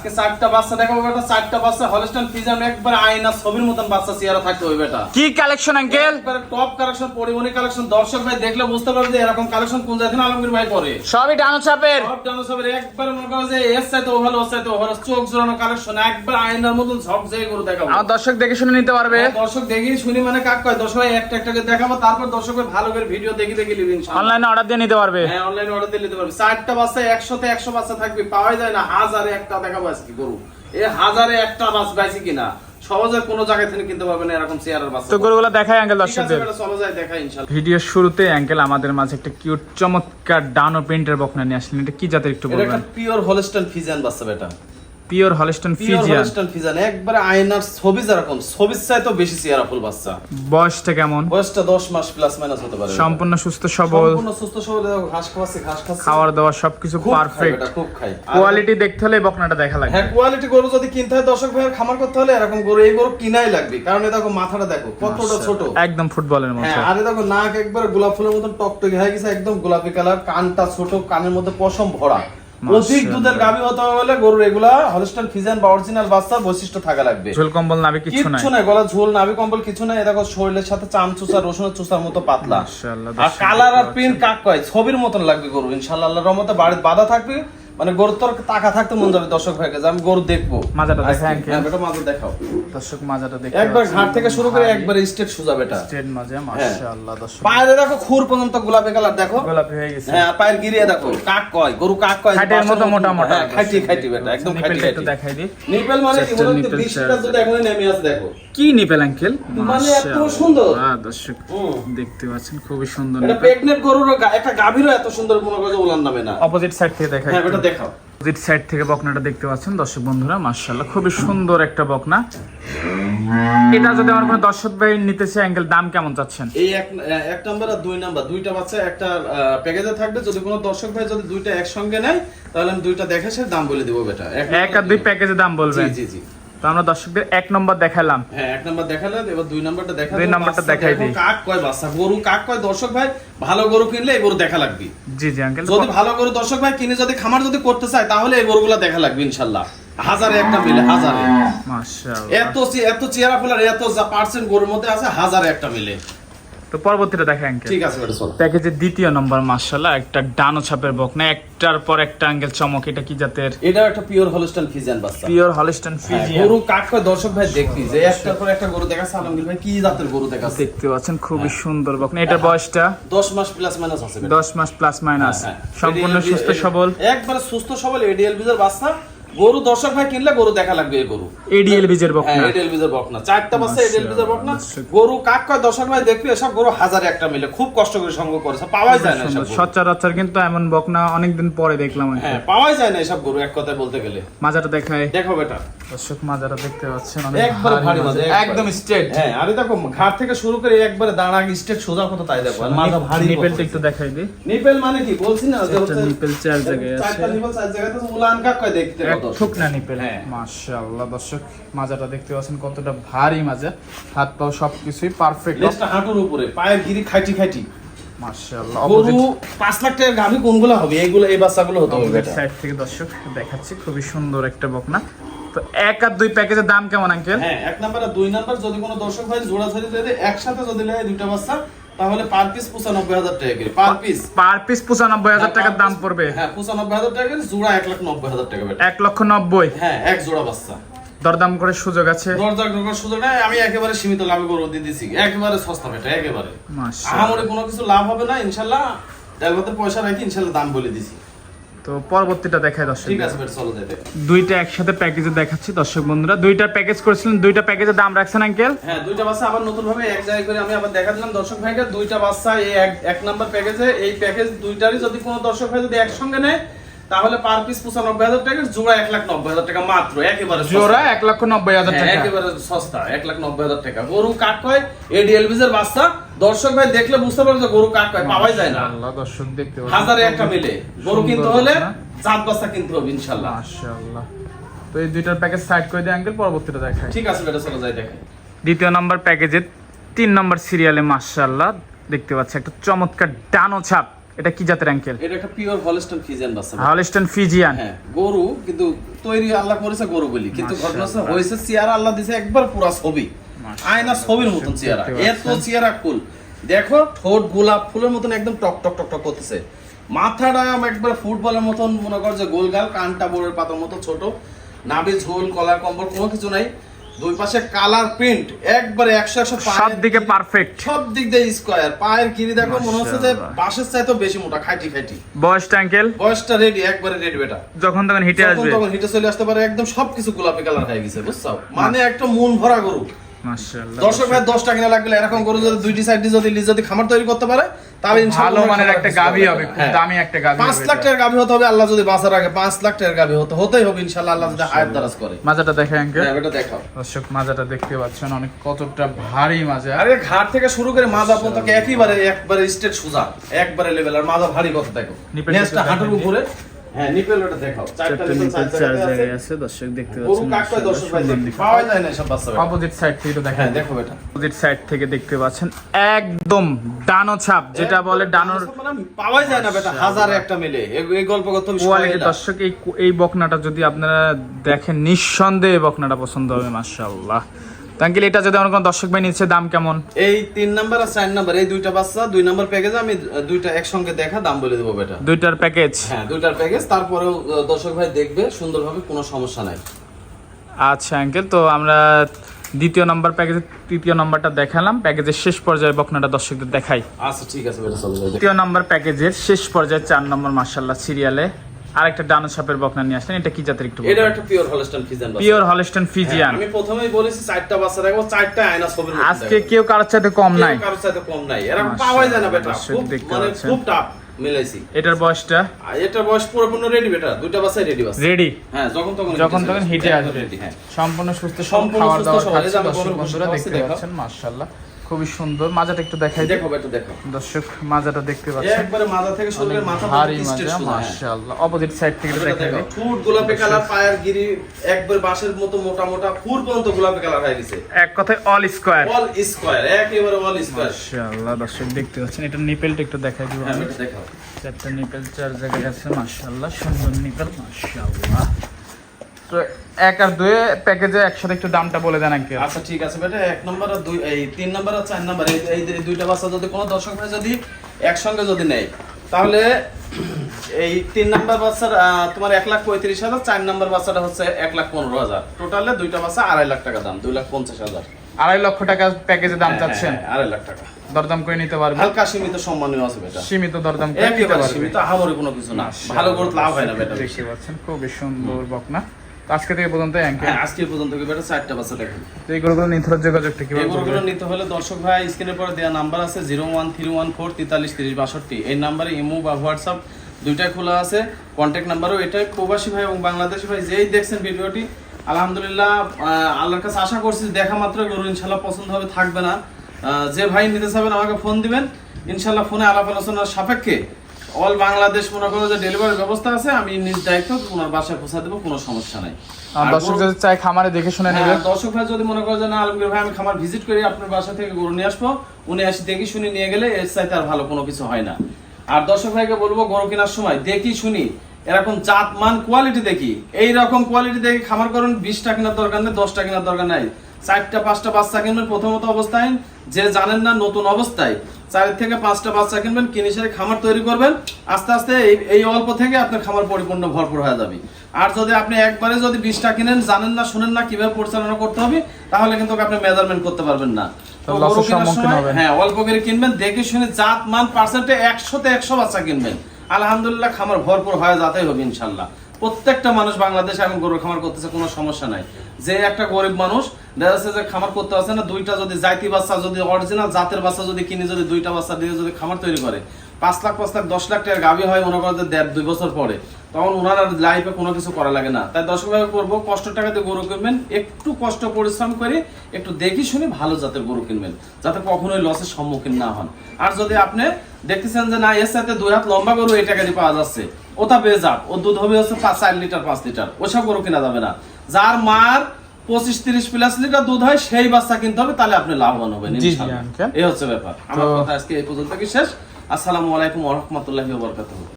আজকে চারটা বাচ্চা দেখাবো বেটা চারটা বাচ্চা হলস্টাইন ফিজাম একবার আয়না ছবির মতন বাচ্চা চেয়ারা থাকতে হবে বেটা। কি কালেকশন আঙ্কেল একবারে টপ কালেকশন পরিমণি কালেকশন দর্শক ভাই দেখলে বুঝতে পারবে যে এরকম কালেকশন কোন জায়গা আলমগীর ভাই করে। সবই ডানো চাপের। সব ডানোসবের একবারে মনে করো যে এর চাইতে ওভার ওর চাইতে ওভার চোখ জোড়ানো কালেকশন একবার আয়নার মতন ঝক জয় করে দেখাবো। আমার দর্শক দেখে শুনে নিতে পারবে। হ্যাঁ, দর্শক দেখি শুনি মানে কাক কয় দর্শক ভাই একটা একটা করে দেখাবো তারপর দর্শক ভাই ভালো করে ভিডিও দেখি দেখি নিবি অনলাইনে অর্ডার দিয়ে নিতে পারবে। হ্যাঁ অনলাইনে অর্ডার দিয়ে নিতে পারবে। চারটা বাচ্চা একশোতে একশো বাচ্চা থাকবে পাওয়া যায় না হাজারে একটা দেখাবো আজকে গরু এ হাজারে একটা বাস পাইছি কিনা? সহজে কোনো জায়গা থেকে কিনতে না এরকম চেয়ারের বাচ্চা তো গরুগুলো দেখাই আছে দর্শকদের। চলো যাই দেখাই ইনশাআল্লাহ ভিডিওর শুরুতে আঙ্কেল আমাদের মাঝে একটা কিউট চমৎকার ডানো প্রিন্টের বকনা নিয়ে আসলেন। এটা কি জাতের একটু বলবেন? এটা পিওর হলস্টাইন ফিজিয়ান বাচ্চা বেটা। Pure Holstein Friesian. Holstein Friesian একবারে আয়নার ছবি যেরকম ছবির চাইতেও বেশি চেয়ারা ফুল বাচ্চা। বয়সটা কেমন? বয়সটা 10 মাস প্লাস মাইনাস হতে পারে। সম্পূর্ণ সুস্থ সবল। সম্পূর্ণ সুস্থ সবল দেখো, ঘাস খাওয়াচ্ছে ঘাস খাচ্ছে। খাওয়ার দাওয়ার সবকিছু পারফেক্ট খুব খায় কোয়ালিটি দেখতে হলে বকনাটা দেখা লাগবে। হ্যাঁ কোয়ালিটি গরু যদি কিনতে হয় দর্শক ভাইয়ের খামার করতে হলে এরকম গরু এই গরু কিনাই লাগবে। কারণ এই দেখো মাথাটা দেখো কতটা ছোট। একদম ফুটবলের মতো। হ্যাঁ আরে দেখো নাক একবার গোলাপ ফুলের মতন টকটকে হয়ে গেছে একদম গোলাপি কালার কানটা ছোট কানের মধ্যে পশম ভরা। অধিক দুধের গাভী হতে হবে বলে গরুর এগুলা হলস্টাইন ফিজান বা অরিজিনাল বাচ্চার বৈশিষ্ট্য থাকা লাগবে। ঝোল কম্বল নাবি কিছু নাই কিচ্ছু নাই। গলা ঝোল নাবি কম্বল কিছু নাই। দেখো শরীরের সাথে চাম চুষা রসুনের চুষার মতো পাতলা। আর কালার আর প্রিন্ট কাক কয়? ছবির মতন লাগবে গরু ইনশাল্লাহ আল্লাহর রহমতে বাড়িতে বাধা থাকবে। মানে গরুর তোর টাকা থাকতে মন যাবে দর্শক ভাইকে যে আমি গরু দেখব। মাজাটা। হ্যাঁ, বেটা মাজা দেখাও। দর্শক মাজাটা একবার ঘাট থেকে শুরু করে একবার স্টেট সোজা বেটা। স্ট্রেট মাঝে মাশাআল্লাহ দর্শক। পায়ের দেখো খুর পর্যন্ত গোলাপি কালার দেখো। গোলাপি হয়ে গেছে। হ্যাঁ পায়ের গিরিয়ে দেখো কাক কয় গরু কাক কয় খাটের মতো মোটা মোটা। হ্যাঁ, খাইটি খাইটি বেটা একদম খাইটি দেখাই দিই। নিপেল মানে কি বলতো নিপেল বৃষ্টিটা চার- যদি এখনই নেমে দেখো। কি নিপেল আঙ্কেল? মানে এত সুন্দর। হ্যাঁ দর্শক। দেখতে পাচ্ছেন খুবই সুন্দর এটা প্রেগনেন্ট গরুর একটা গাভীরও এত সুন্দর মনে করে যে ওলার নামে না। অপোজিট সাইড থেকে দেখাই হ্যাঁ বেটা দেখাও। অপোজিট সাইড থেকে বকনাটা দেখতে পাচ্ছেন। দর্শক বন্ধুরা মার্শাল্লাহ খুবই সুন্দর একটা বকনা। এটা যদি আমার কোনো দর্শক ভাই নিতে চায় অ্যাঙ্গেল দাম কেমন চাচ্ছেন? এই এক এক নাম্বার আর দুই নাম্বার। দুইটা বাচ্চা একটা প্যাকেজে থাকবে। যদি কোনো দর্শক ভাই যদি দুইটা একসঙ্গে নেয় তাহলে আমি দুইটা দেখে সে দাম বলে দেবো বেটা। এক আর দুই প্যাকেজে দাম জি জি জি। তো আমরা দর্শকদের এক নম্বর দেখালাম। হ্যাঁ এক নম্বর দেখালাম এবার দুই নম্বরটা দেখা দুই নম্বরটা দেখাই দিই। কাক কয় বাচ্চা? গরু কাক কয়? দর্শক ভাই ভালো গরু কিনলে এই গরু দেখা লাগবে। জি জি আঙ্কেল যদি ভালো গরু দর্শক ভাই কিনে যদি খামার যদি করতে চায় তাহলে এই গরুগুলো দেখা লাগবে ইনশাল্লাহ। হাজারে একটা মিলে হাজারে। মাশাআল্লাহ। এত এত চেহারা ফুলার এত যা পার্সেন্ট গরুর মধ্যে আছে হাজারে একটা মিলে। তো পরবর্তীটা দেখে আঙ্কেল। ঠিক আছে প্যাকেজের দ্বিতীয় নম্বর মাশাআল্লাহ একটা ডানো ছাপের বকনা একটার পর একটা আঙ্কেল চমক এটা কি জাতের? এটা একটা পিওর হলস্টাইন ফিজিয়ান বাচ্চা। পিওর হলিস্টন হ্যাঁ, ফিজিয়ান গরু কাক কয় দর্শক ভাই দেখবি যে একটার পর একটা গরু দেখাচ্ছে আলমগীর ভাই কি জাতের গরু দেখাচ্ছে? দেখতে পাচ্ছেন খুবই সুন্দর বকনা এটার বয়সটা? দশ মাস প্লাস মাইনাস আছে বেটা। দশ মাস প্লাস মাইনাস হ্যাঁ, হ্যাঁ। সম্পূর্ণ সুস্থ সবল। একবারে সুস্থ সবল এডিএল বিজের বাচ্চা। গরু দর্শক ভাই কিনলে গরু দেখা লাগবে এই গরু। এডিএল বীজের হ্যাঁ বকনা এডিএল বিজের বকনা। চারটা বাচ্চা এডিএল বিজের বকনা। দর্শক। গরু কাক কয় দর্শক ভাই দেখবে সব গরু হাজারে একটা মিলে। খুব কষ্ট করে সংগ্রহ করেছে পাওয়াই যায় না এসব। সচরাচর কিন্তু এমন বকনা অনেকদিন পরে দেখলাম হ্যাঁ পাওয়াই যায় না এসব গরু এক কথায় বলতে গেলে। মাজাটা দেখায় দেখো বেটা। দর্শক দেখতে পাচ্ছেন একবারে ভারী মাজা। একদম স্ট্রেট হ্যাঁ আরে দেখো ঘাট থেকে শুরু করে একবারে দাঁড়া স্টেট সোজা কত তাই দেখো। আর মাথা ভারী নিপেলটা একটু দেখাই দিই। নিপেল মানে কি? বলছি না যে হচ্ছে- নিপেল চার জায়গায় আছে। চারটা নিপেল চার জায়গাতে তো উলান কাক কয় দেখতে কত? ঠুকনা নিপেল। হ্যাঁ। মাশাআল্লাহ দর্শক মাজাটা দেখতে পাচ্ছেন কতটা ভারী মাজা হাত পাও সবকিছুই পারফেক্ট লেজটা হাঁটুর উপরে পায়ের গিরি খাইটি খাইটি মাশাআল্লাহ গরু অপোজিট। পাঁচ লাখ টাকার গাভি কোনগুলো হবে? এইগুলো এই বাচ্চাগুলো হতে হবে সাইড থেকে দর্শক দেখাচ্ছি খুবই সুন্দর একটা বকনা। তো এক আর দুই প্যাকেজের দাম কেমন আঙ্কেল? হ্যাঁ এক নাম্বার আর দুই নাম্বার যদি কোনো দর্শক ভাই জোড়া যদি একসাথে যদি নেয় দুইটা বাচ্চা তাহলে পার পিস পঁচানব্বই হাজার টাকা করে পার পিস পার পিস পঁচানব্বই হাজার টাকার দাম পড়বে? হ্যাঁ পঁচানব্বই হাজার টাকা করে জোড়া টাকা বেটা। হ্যাঁ এক জোড়া বাচ্চা। দরদাম করে সুযোগ আছে? দরজা ঢোকার সুযোগ নাই আমি একেবারে সীমিত লাভে গরু দিয়ে দিছি একেবারে সস্তা বেটা একেবারে। আহামরি কোনো কিছু লাভ হবে না ইনশাল্লাহ মধ্যে পয়সা রাখি ইনশাল্লাহ দাম বলে দিছি। তো পরবর্তীটা দেখায় দর্শক দুইটা একসাথে প্যাকেজে দেখাচ্ছি দর্শক বন্ধুরা। দুইটা প্যাকেজ করেছিলেন দুইটা প্যাকেজের দাম রাখছেন আঙ্কেল হ্যাঁ দুইটা বাচ্চা আবার নতুন ভাবে এক জায়গায় করে আমি আবার দেখা দিলাম। দর্শক ভাইকে দুইটা বাচ্চা এই এক এক নাম্বার প্যাকেজে এই প্যাকেজ দুইটারই যদি কোনো দর্শক ভাই যদি একসঙ্গে নেয় তাহলে পার পিস পঁচানব্বই হাজার টাকা জোড়া এক লাখ নব্বই হাজার টাকা মাত্র একেবারে। জোড়া এক লক্ষ নব্বই হাজার হ্যাঁ, টাকা একেবারে সস্তা এক লাখ নব্বই হাজার টাকা। গরু কাক কয় এডিএল বিজের বাচ্চা। দর্শক ভাই দেখলে বুঝতে পারবে যে গরু কাক কয় পাওয়াই যায় না। আল্লাহ দর্শক দেখতে। হাজারে একটা মিলে। গরু কিনতে হলে? চাঁদ বাচ্চা কিনতে হবে ইনশাল্লাহ মাশাআল্লাহ। তো এই দুইটার প্যাকেজ সাইড করে দিয়ে আঙ্কেল পরবর্তীটা দেখায় ঠিক আছে বেটা চলে যাই দেখে। দ্বিতীয় নম্বর প্যাকেজের তিন নম্বর সিরিয়ালে মাশাআল্লাহ দেখতে পাচ্ছি একটা চমৎকার ডানো ছাপ। এটা কি জাতের অ্যাঙ্কেল? এটা একটা পিওর হলস্টন ফিজিয়ান বাচ্চা। হলস্টন ফিজিয়ান হ্যাঁ গরু কিন্তু তৈরি আল্লাহ করেছে গরু বলি কিন্তু ঘটনা হয়েছে চেয়ারা আল্লাহ দিছে একবার পুরা ছবি। আয়না ছবির মতন চেয়ারা এত চেয়ারা ফুল। দেখো ঠোঁট গোলাপ ফুলের মতন একদম টক টক টক টক করতেছে। মাথাটা একবার ফুটবলের মতন মনে কর যে গোলগাল কানটা বোরের পাতার মতো ছোট। নাভি ঝোল কলার কম্বল কোনো কিছু নাই। দুই পাশে কালার প্রিন্ট একবারে একশো একশো সব দিকে পারফেক্ট সব দিক দিয়ে স্কোয়ার পায়ের গিরি দেখো মনে হচ্ছে যে বাসের চাইতে বেশি মোটা খাইটি খাইটি বয়সটা অ্যাঙ্কেল বয়সটা রেডি একবারে রেডি বেটা। যখন তখন হিটে আসবে। তখন হিটে চলে আসতে পারে একদম সবকিছু গোলাপি কালার হয়ে গেছে বুঝছ? মানে একটা মন ভরা গরু। দর্শক ভাই দশটা কিনা লাগবে এরকম গরু যদি দুইটি সাইড যদি যদি খামার তৈরি করতে পারে তাহলে ভালো মানের একটা গাভী হবে হ্যাঁ। দামি একটা গাভী পাঁচ লাখ টাকার গাভী হতে হবে আল্লাহ যদি বাঁচার আগে পাঁচ লাখ টাকার গাভী হতে হতেই হবে ইনশাল্লাহ আল্লাহ যদি হায়াত দারাজ করে। মাজাটা দেখে অ্যাঙ্কেল এটা দেখাও। দর্শক মাজাটা দেখতে পাচ্ছেন অনেক কতটা ভারী মাজা আরে ঘাট থেকে শুরু করে মাজা পর্যন্ত একইবারে একবারে স্টেট সোজা একবারে লেভেল আর মাজা ভারী কত দেখো। নেসটা হাঁটুর উপরে। হ্যাঁ নিপেল ওটা দেখাও। চারটা নিপেল চার জায়গাতে আছে। আছে দর্শক দেখতে গরু কাকটায় দর্শক ভাই? দেখতে পাওয়া যায় না এসব বাচ্চা অপোজিট সাইড থেকে তো দেখেন হ্যাঁ দেখো বেটা অপোজিট সাইড থেকে দেখতে পাচ্ছেন একদম ডানো ছাপ যেটা বলে ডানোর মানে যায় না বেটা হাজারে একটা মিলে। এই- এই গল্প কত কোয়ালিটি দর্শক এই এই বকনাটা যদি আপনারা দেখেন নিঃসন্দেহে বকনাটা পছন্দ হবে মাশাআল্লাহ। তাঙ্কিল এটা যদি আমার কোনো দর্শক ভাই নিচ্ছে দাম কেমন? এই তিন নাম্বার আর চার নাম্বার এই দুইটা বাচ্চা দুই নাম্বার প্যাকেজে আমি দুইটা একসঙ্গে দেখা দাম বলে দেবো বেটা। দুইটার প্যাকেজ হ্যাঁ দুইটার প্যাকেজ তারপরেও দর্শক ভাই দেখবে সুন্দরভাবে কোনো সমস্যা নাই। আচ্ছা আঙ্কেল তো আমরা দ্বিতীয় নাম্বার প্যাকেজের তৃতীয় নাম্বারটা দেখালাম। প্যাকেজের শেষ পর্যায়ে বকনাটা দর্শকদের দেখাই। আচ্ছা ঠিক আছে তৃতীয় নাম্বার প্যাকেজের শেষ পর্যায়ে চার নম্বর মার্শাল্লাহ সিরিয়ালে আরেকটা ডানো সাপের বকনা নিয়ে আসলেন। এটা কি জাতের একটু এটাও একটা pure Holstein Friesian pure Holstein Friesian আমি প্রথমেই বলেছি চারটা বাচ্চা রাখব চারটা আয়না ছবির আজকে কেউ কারোর কম নাই। কারোর কম নাই। মাশাআল্লাহ, পাওয়াই যায় না বেটা। খুব মানে খুব টাফ মিলাইছি। এটার বয়সটা? আর এটা বয়স পুরোপূর্ণ রেডি বেটা। দুইটা বাচ্চাই রেডি বাচ্চা। রেডি হ্যাঁ যখন তখন যখন তখন হিটে আসবে। রেডি হ্যাঁ। সম্পূর্ণ সুস্থ সম্পূর্ণ সুস্থ বন্ধুরা দেখতে পাচ্ছেন মাশাল্লাহ খুবই সুন্দর। মাজাটা একটু দেখাই দেখো বেটা দেখো দর্শক মাজাটা দেখতে পাচ্ছেন। একবারে মাথা থেকে শুরু করে মাথা ভারী পর্যন্ত মাজা স্টেট হ্যাঁ। মাশাআল্লাহ। অপোজিট সাইড থেকে একটু দেখাই দেখো, ফুট গোলাপি কালার পায়ের গিরি একবার বাঁশের মতো মোটা মোটা ফুল পর্যন্ত গোলাপি কালার হয়ে গেছে। এক কথায় অল স্কয়ার অল স্কোয়ার একেবারে অল স্কোয়ার মাশাআল্লাহ দর্শক দেখতে পাচ্ছেন এটা নিপেলটা একটু দেখাই দিব হ্যাঁ আমি। বেটা দেখো চারটা নিপেল চার জায়গায় আছে মাশাআল্লাহ সুন্দর নিপেল মাশাআল্লাহ। তো এক আর দুই প্যাকেজে একসাথে একটু দামটা বলে দেন আঙ্কেল। আচ্ছা ঠিক আছে বেটা এক নম্বর আর দুই এই তিন নম্বর আর চার নম্বর এই দুইটা বাচ্চা যদি কোনো দর্শক ভাই যদি একসঙ্গে যদি নেয় তাহলে এই তিন নম্বর বাচ্চার তোমার এক লাখ পঁয়ত্রিশ হাজার চার নম্বর বাচ্চাটা হচ্ছে এক লাখ পনেরো হাজার। টোটালে দুইটা বাচ্চা আড়াই লাখ টাকা দাম দুই লাখ পঞ্চাশ হাজার। আড়াই লক্ষ টাকা প্যাকেজে দাম হ্যাঁ, চাচ্ছেন? হ্যাঁ, আড়াই লাখ টাকা। দরদাম করে নিতে পারবেন? হালকা সীমিত সম্মানীয় আছে বেটা। সীমিত দরদাম করে নিতে পারবেন। সীমিত আহামরি কোনো কিছু না। ভালো করে লাভ হয় না বেটা। দেখতে পাচ্ছেন খুবই সুন্দর বকনা। আজকে থেকে পর্যন্ত হ্যাঁ আজকে পর্যন্ত বেটা চারটা বাচ্চা দেখেন। তো এই গরুগুলো নিতে হলে যোগাযোগটা কীভাবে করবে? এগুলো নিতে হলে দর্শক ভাই স্ক্রিনের পরে দেওয়া নাম্বার আছে zero one three one four তেতাল্লিশ তিরিশ বাষট্টি। এই নাম্বারে ইমো বা হোয়াটসঅ্যাপ দুইটাই খোলা আছে। কন্ট্যাক্ট নাম্বারও এটাই প্রবাসী ভাই এবং বাংলাদেশি ভাই যেই দেখছেন ভিডিওটি আলহামদুলিল্লাহ আল্লাহর কাছে আশা করছি দেখা মাত্র গরু ইনশাল্লাহ পছন্দ হবে থাকবে না। যে ভাই নিতে চাবেন আমাকে ফোন দিবেন। ইনশাল্লাহ ফোনে আলাপ আলোচনার সাপেক্ষে অল বাংলাদেশ মনে করো যে ডেলিভারি ব্যবস্থা আছে আমি নিজ দায়িত্ব ওনার বাসায় পৌঁছা দেবো কোনো সমস্যা নাই। দর্শক যদি চাই খামারে দেখে শুনে নেবে। হ্যাঁ, দর্শক ভাই যদি মনে করে যে না আলমগীর ভাই আমি খামার ভিজিট করি আপনার বাসা থেকে গরু নিয়ে আসব। উনি আসি দেখি শুনি নিয়ে গেলে এর চাইতে আর ভালো কোনো কিছু হয় না। আর দর্শক ভাইকে বলব গরু কেনার সময় দেখি শুনি এরকম জাত মান কোয়ালিটি দেখি। এই রকম কোয়ালিটি দেখি খামার করুন বিশটা কেনার দরকার নেই দশটা কেনার দরকার নাই। চারটা পাঁচটা বাচ্চা কিনবেন প্রথমত অবস্থায়। যে জানেন না নতুন অবস্থায় চার থেকে পাঁচটা বাচ্চা কিনবেন কিনে সেরে খামার তৈরি করবেন। আস্তে আস্তে এই- অল্প থেকে আপনার খামার পরিপূর্ণ ভরপুর হয়ে যাবে। আর যদি আপনি একবারে যদি বিশটা কিনেন জানেন না শুনেন না কীভাবে পরিচালনা করতে হবে তাহলে কিন্তু আপনি মেজারমেন্ট করতে পারবেন না। হ্যাঁ অল্প করে কিনবেন দেখে শুনে জাত মান পার্সেন্টে একশোতে একশো বাচ্চা কিনবেন। আলহামদুলিল্লাহ খামার ভরপুর হয়ে যাতেই হবে ইনশাল্লাহ। প্রত্যেকটা মানুষ বাংলাদেশে এখন গরুর খামার করতেছে, কোনো সমস্যা নাই। যে একটা গরিব মানুষ, দেখা যাচ্ছে যে খামার করতে পারছে না, দুইটা যদি জাতি বাচ্চা, যদি অরিজিনাল জাতের বাচ্চা যদি কিনে, যদি দুইটা বাচ্চা দিয়ে যদি খামার তৈরি করে, পাঁচ লাখ পাঁচ লাখ, দশ লাখ টাকার গাভী হয়, মনে করো যে দেড়, দুই বছর পরে। তখন ওনার আর লাইফে কোনো কিছু করা লাগে না। তাই ভাই, করব, কষ্ট টাকা দিয়ে গরু কিনবেন, একটু কষ্ট পরিশ্রম করে একটু দেখি শুনে ভালো জাতের গরু কিনবেন, যাতে কখনোই লসের সম্মুখীন না হন। আর যদি আপনি দেখতেছেন যে না, এর সাথে দুই হাত লম্বা গরু, এই টাকা দিয়ে পাওয়া যাচ্ছে ওটা পেয়ে যাক। ও দুধ হবে হচ্ছে পাঁচ চার লিটার পাঁচ লিটার। ওসব গরু কেনা যাবে না। যার মার পঁচিশ তিরিশ প্লাস লিটার দুধ হয় সেই বাচ্চা কিনতে হবে তাহলে আপনি লাভবান হবেন এই হচ্ছে ব্যাপার। আমার কথা আজকে এই পর্যন্ত কি শেষ। আসসালামু আলাইকুম ওরহমতুল্লাহি ওবরকাতুহ